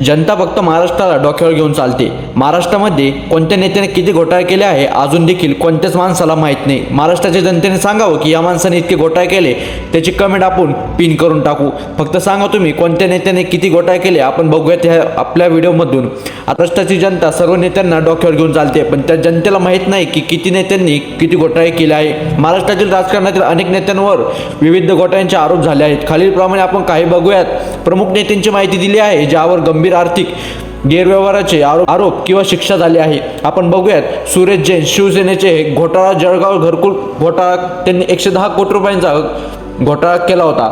जनता फक्त महाराष्ट्राला डोक्यावर घेऊन चालते. महाराष्ट्रामध्ये कोणत्या नेत्याने किती घोटाळे केले आहे अजून देखील कोणत्याच माणसाला माहीत नाही. महाराष्ट्राच्या जनतेने सांगावं की या माणसाने इतके घोटाळे केले त्याची कमेंट आपण पिन करून टाकू. फक्त सांगा तुम्ही कोणत्या नेत्याने किती घोटाळे केले आपण बघूया त्या आपल्या व्हिडिओमधून. महाराष्ट्राची जनता सर्व नेत्यांना डोक्यावर घेऊन चालते पण त्या जनतेला माहीत नाही की किती नेत्यांनी किती घोटाळे केले आहे. महाराष्ट्रातील राजकारणातील अनेक नेत्यांवर विविध घोटाळ्यांचे आरोप झाले आहेत. खालीलप्रमाणे आपण काही बघूयात. प्रमुख नेत्यांची माहिती दिली आहे ज्यावर गंभीर आर्थिक गैरव्यवहाराचे आरोप आरोप किंवा शिक्षा झाली आहे. आपण बघूयात सुरेश जैन शिवसेनेचे घोटाळा जळगाव घरकुल घोटाळा त्यांनी एकशे दहा कोटी रुपयांचा घोटाळा केला होता.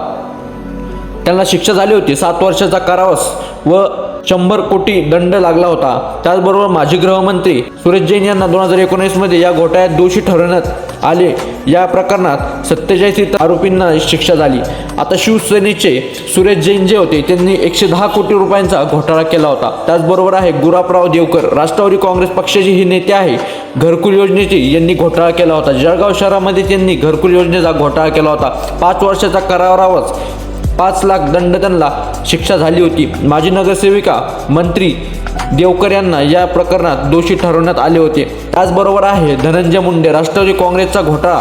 त्यांना शिक्षा झाली होती. सात वर्षाचा कारावास व शंभर कोटी दंड लागला होता. त्याचबरोबर माजी गृहमंत्री सुरेश जैन यांना दोन हजार एकोणीसमध्ये या घोटाळ्यात दोषी ठरवण्यात आले. या प्रकरणात सत्तेचाळीस इतर आरोपींना शिक्षा झाली. आता शिवसेनेचे सुरेश जैन जे होते त्यांनी एकशे दहा कोटी रुपयांचा घोटाळा केला होता. त्याचबरोबर आहे गुलाबराव देवकर राष्ट्रवादी काँग्रेस पक्षाचे ही नेते आहे. घरकुल योजनेची यांनी घोटाळा केला होता. जळगाव शहरामध्ये त्यांनी घरकुल योजनेचा घोटाळा केला होता. पाच वर्षाचा करारावरच पाच लाख दंड त्यांना शिक्षा झाली होती. माजी नगरसेविका मंत्री देवकर यांना या प्रकरणात दोषी ठरवण्यात आले होते. त्याचबरोबर आहे धनंजय मुंडे राष्ट्रवादी काँग्रेसचा घोटाळा.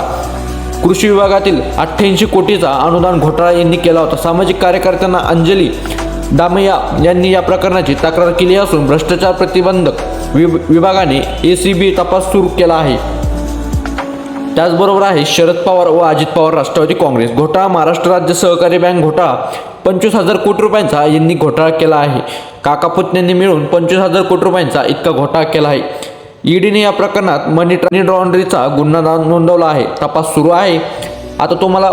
कृषी विभागातील अठ्ठ्याऐंशी कोटीचा अनुदान घोटाळा यांनी केला होता. सामाजिक कार्यकर्त्यांना अंजली दामय्या यांनी या प्रकरणाची तक्रार केली असून भ्रष्टाचार प्रतिबंधक विभ विभागाने ए सी बी तपास सुरू केला आहे. त्याचबरोबर आहे शरद पवार व अजित पवार राष्ट्रवादी काँग्रेस. घोटाळा महाराष्ट्र राज्य सहकारी बँक घोटाळा. पंचवीस हजार कोटी रुपयांचा यांनी घोटाळा केला आहे. काकापुतण्यांनी मिळून पंचवीस हजार कोटी रुपयांचा इतका घोटाळा केला आहे. ईडीने या प्रकरणात मनी मनी लॉन्ड्रीचा गुन्हा नोंदवला आहे. तपास सुरू आहे. आता तुम्हाला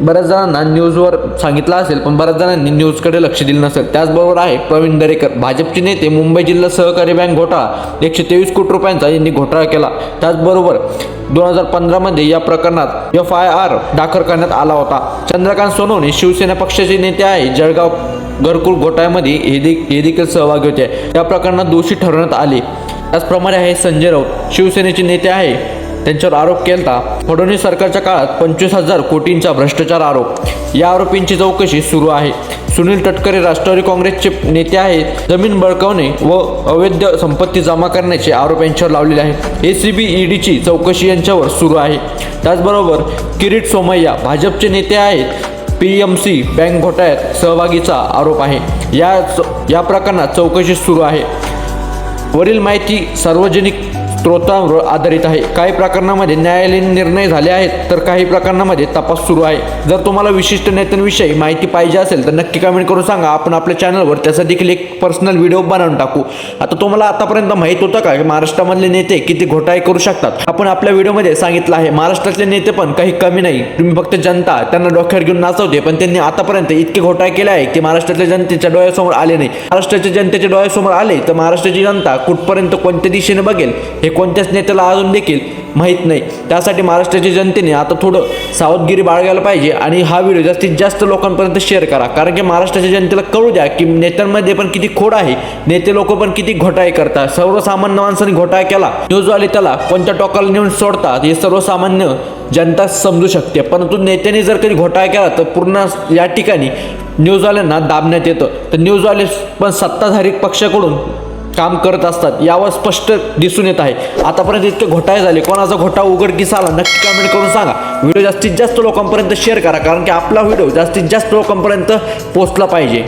बऱ्याच जणांना न्यूजवर सांगितलं असेल पण बऱ्याच जणांनी न्यूजकडे लक्ष दिलं नसेल. त्याचबरोबर आहे प्रवीण दरेकर भाजपचे नेते मुंबई जिल्हा सहकारी बँक घोटाळा एकशे तेवीस कोटी रुपयांचा यांनी घोटाळा केला. त्याचबरोबर दोन हजार पंधरामध्ये या प्रकरणात एफ आय आर दाखल करण्यात आला होता. चंद्रकांत सोनवणे शिवसेना पक्षाचे नेते आहे जळगाव घरकुल घोटाळ्यामध्ये हे दे हे देखील सहभागी होते. या प्रकरणात दोषी ठरवण्यात आले. त्याचप्रमाणे आहे संजय राऊत शिवसेनेचे नेते आहे त्यांच्यावर आरोप केला फडणवीस सरकारच्या काळात पंचवीस हजार कोटींचा भ्रष्टाचार आरोप. या आरोपींची चौकशी सुरू आहे. सुनील तटकरे राष्ट्रवादी काँग्रेसचे नेते आहेत. जमीन बळकावणे व अवैध संपत्ती जमा करण्याचे आरोप यांच्यावर लावलेले आहेत. ए सी बी ईडीची चौकशी यांच्यावर सुरू आहे. त्याचबरोबर किरीट सोमय्या भाजपचे नेते आहेत. पी एम सी बँक घोटाळ्यात सहभागीचा आरोप आहे. या या प्रकरणात चौकशी सुरू आहे. वरील माहिती सार्वजनिक स्त्रोतांवर आधारित आहे. काही प्रकरणामध्ये न्यायालयीन निर्णय झाले आहेत तर काही प्रकरणामध्ये तपास सुरू आहे. जर तुम्हाला विशिष्ट नेत्यांविषयी माहिती पाहिजे असेल तर नक्की कमेंट करून सांगा. आपण आपल्या चॅनलवर त्याचा देखील एक पर्सनल व्हिडिओ बनवून टाकू. आता तुम्हाला आतापर्यंत माहीत होतं का की महाराष्ट्रामधले नेते किती घोटाळे करू शकतात? आपण आपल्या व्हिडिओमध्ये सांगितलं आहे महाराष्ट्रातले नेते पण काही कमी नाही. तुम्ही फक्त जनता त्यांना डोक्यावर घेऊन नाचवते पण त्यांनी आतापर्यंत इतके घोटाळे केले आहे की महाराष्ट्रातल्या जनतेच्या डोळ्यासमोर आले नाही. महाराष्ट्राच्या जनतेच्या डोळ्यासमोर आले तर महाराष्ट्राची जनता कुठपर्यंत कोणत्या दिशेने बघेल हे कोणत्याच नेत्याला अजून देखील माहीत नाही. त्यासाठी महाराष्ट्राच्या जनतेने आता थोडं सावधगिरी बाळगायला पाहिजे आणि हा व्हिडिओ जास्तीत जास्त लोकांपर्यंत शेअर करा. कारण की महाराष्ट्राच्या जनतेला कळू द्या की नेत्यांमध्ये पण किती खोड आहे. नेते लोक पण किती घोटाळे करतात. सर्वसामान्य माणसाने घोटाळा केला. न्यूजवाले त्याला कोणत्या टोकाला नेऊन सोडतात हे सर्वसामान्य जनता समजू शकते. परंतु नेत्याने जर कधी घोटाळा केला तर पूर्ण या ठिकाणी न्यूजवाल्यांना दाबण्यात येतं. तर न्यूजवाले पण सत्ताधारी पक्षाकडून काम करत असतात. यावर स्पष्ट दिसून येत आहे. आतापर्यंत इतके घोटाळे झाले. कोणाचा घोटा उघडकीस आला नक्की कमेंट करून सांगा. व्हिडिओ जास्तीत जास्त लोकांपर्यंत शेअर करा. कारण की आपला व्हिडिओ जास्तीत जास्त लोकांपर्यंत पोचला पाहिजे.